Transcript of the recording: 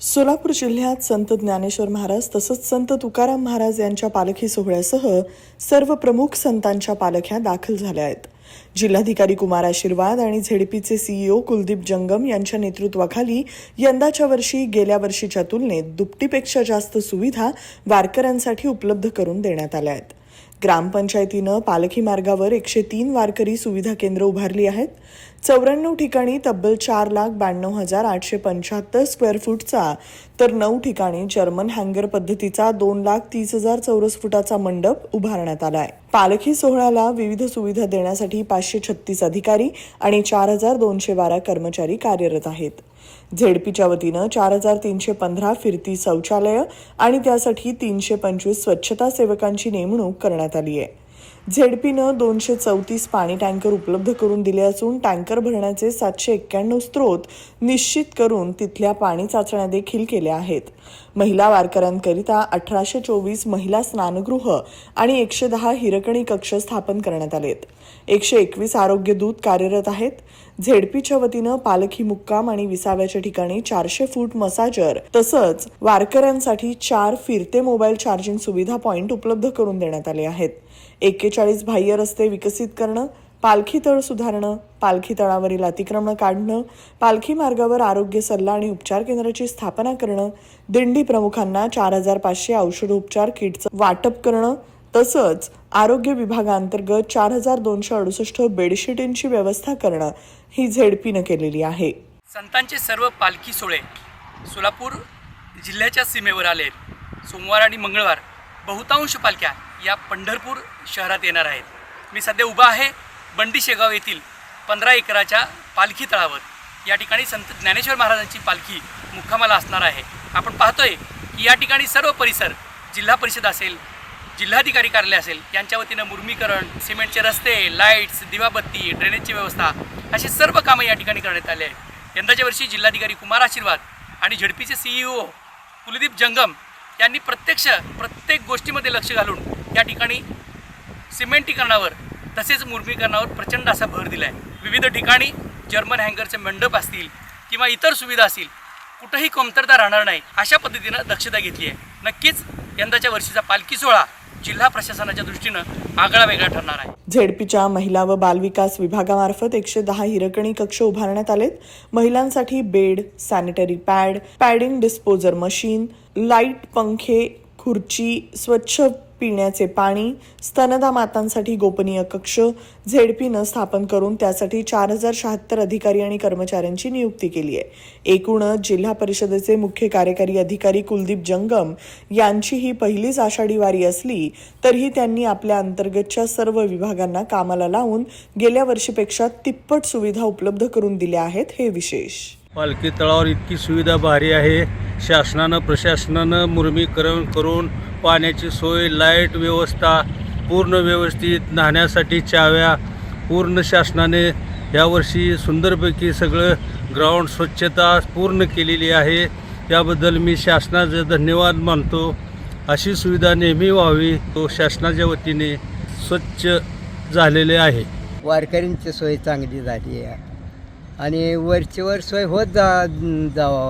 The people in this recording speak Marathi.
सोलापूर जिल्ह्यात संत ज्ञानेश्वर महाराज तसंच संत तुकाराम महाराज यांच्या पालखी सोहळ्यासह सर्व प्रमुख संतांच्या पालख्या दाखल झाल्या आहेत. जिल्हाधिकारी कुमार आशीर्वाद आणि झेडपीचे सीईओ कुलदीप जंगम यांच्या नेतृत्वाखाली यंदाच्या वर्षी गेल्या वर्षीच्या तुलनेत दुपटीपेक्षा जास्त सुविधा वारकऱ्यांसाठी उपलब्ध करून देण्यात आल्या आहेत. ग्रामपंचायतीनं पालखी मार्गावर एकशे तीन वारकरी सुविधा केंद्र उभारली आहेत. चौऱ्याण्णव ठिकाणी तब्बल चार लाख ब्याण्णव हजार आठशे पंच्याहत्तर स्क्वेअर फूटचा तर नऊ ठिकाणी जर्मन हँगर पद्धतीचा दोन लाख तीस हजार चौरस फुटाचा मंडप उभारण्यात आला आहे पालखी सोहळ्याला विविध सुविधा देण्यासाठी पाचशे छत्तीस अधिकारी आणि चार हजार दोनशे बारा कर्मचारी कार्यरत आहेत. झेडपीच्या वतीनं चार हजार तीनशे पंधरा फिरती शौचालयं आणि त्यासाठी तीनशे पंचवीस स्वच्छता सेवकांची नेमणूक करण्यात आली आहे. झेडपीनं दोनशे चौतीस पाणी टँकर उपलब्ध करून दिले असून टँकर भरण्याचे सातशे एक्क्याण्णव स्त्रोत निश्चित करून तिथल्या पाणी चाचण्या देखील केल्या आहेत. महिला वारकऱ्यांकरिता अठराशे चोवीस महिला स्नानगृह आणि एकशे दहा हिरकणी कक्ष स्थापन करण्यात आलेत. एकशे एकवीस आरोग्य दूत कार्यरत आहेत. झेडपीच्या वतीनं पालखी मुक्काम आणि विसाव्याच्या ठिकाणी चारशे फूट मसाजर तसंच वारकऱ्यांसाठी चार फिरते मोबाईल चार्जिंग सुविधा पॉइंट उपलब्ध करून देण्यात आले आहेत. एक्केचाळीस बाह्य रस्ते विकसित करणं पालखी तळ सुधारणं पालखी तळावरील अतिक्रमणं काढणं पालखी मार्गावर आरोग्य सल्ला आणि उपचार केंद्राची स्थापना करणं दिंडी प्रमुखांना चार हजार पाचशे औषधोपचार किटचं वाटप करणं तसंच आरोग्य विभागांतर्गत चार हजार दोनशे अडुसष्ट बेडशीटींची व्यवस्था करणं ही झेडपीनं केलेली आहे. संतांचे सर्व पालखी सोहळे सोलापूर जिल्ह्याच्या सीमेवर आले आहेत. सोमवार आणि मंगळवार बहुतांश पालख्या या पंढरपूर शहरात येणार आहेत. मी सध्या उभा आहे बंडी शेगाव येथील पंधरा एकराच्या पालखी तळावर. या ठिकाणी संत ज्ञानेश्वर महाराजांची पालखी मुक्कामाला असणार आहे. आपण पाहतोय की या ठिकाणी सर्व परिसर जिल्हा परिषद असेल जिल्हाधिकारी कार्यालय असेल यांच्या वतीनं मुर्मीकरण सिमेंटचे रस्ते लाईट्स दिवाबत्ती ड्रेनेजची व्यवस्था अशी सर्व कामं या ठिकाणी करण्यात आली आहेत. यंदाच्या वर्षी जिल्हाधिकारी कुमार आशीर्वाद आणि झडपीचे सीईओ कुलदीप जंगम यांनी प्रत्यक्ष प्रत्येक गोष्टीमध्ये लक्ष घालून या ठिकाणी सिमेंटीकरणावर तसेच मुर्मीकरणावर प्रचंड असा भर दिला आहे विविध ठिकाणी जर्मन हँगरचे मंडप असतील किंवा इतर सुविधा असतील कुठंही कमतरता राहणार नाही अशा पद्धतीनं दक्षता घेतली आहे. नक्कीच यंदाच्या वर्षीचा पालखी सोहळा जिल्हा प्रशासनाच्या दृष्टीनं आगळा वेगळा ठरणार आहे. झेडपीच्या महिला व बालविकास विभागामार्फत एकशे दहा हिरकणी कक्ष उभारण्यात आलेत. महिलांसाठी bed sanitary pad padding disposer machine light पंखे खुर्ची स्वच्छ पिण्याचे पाणी स्तनदा मातांसाठी गोपनीय कक्ष झेडपीनं स्थापन करून त्यासाठी चार हजार शहात्तर अधिकारी आणि कर्मचाऱ्यांची नियुक्ती केली आहे. एकूणच जिल्हा परिषदेचे मुख्य कार्यकारी अधिकारी कुलदीप जंगम यांची ही पहिलीच आषाढी वारी असली तरीही त्यांनी आपल्या अंतर्गतच्या सर्व विभागांना कामाला लावून गेल्या वर्षीपेक्षा तिप्पट सुविधा उपलब्ध करून दिल्या आहेत हे विशेष. पालखी तळावर इतकी सुविधा भारी आहे. शासनानं प्रशासनानं मुरमीकरण करून पाण्याची सोय लाइट व्यवस्था पूर्ण व्यवस्थित न्हाण्यासाठी चाव्या पूर्ण शासनाने यावर्षी सुंदरपैकी सगळं ग्राउंड स्वच्छता पूर्ण केलेली आहे. त्याबद्दल मी शासनाचे धन्यवाद मानतो. अशी सुविधा नेहमी व्हावी तो शासनाच्या वतीने स्वच्छ झालेले आहे. वारकऱ्यांची सोय चांगली झाली आहे. आणि वरची वर सोय होत जा जावा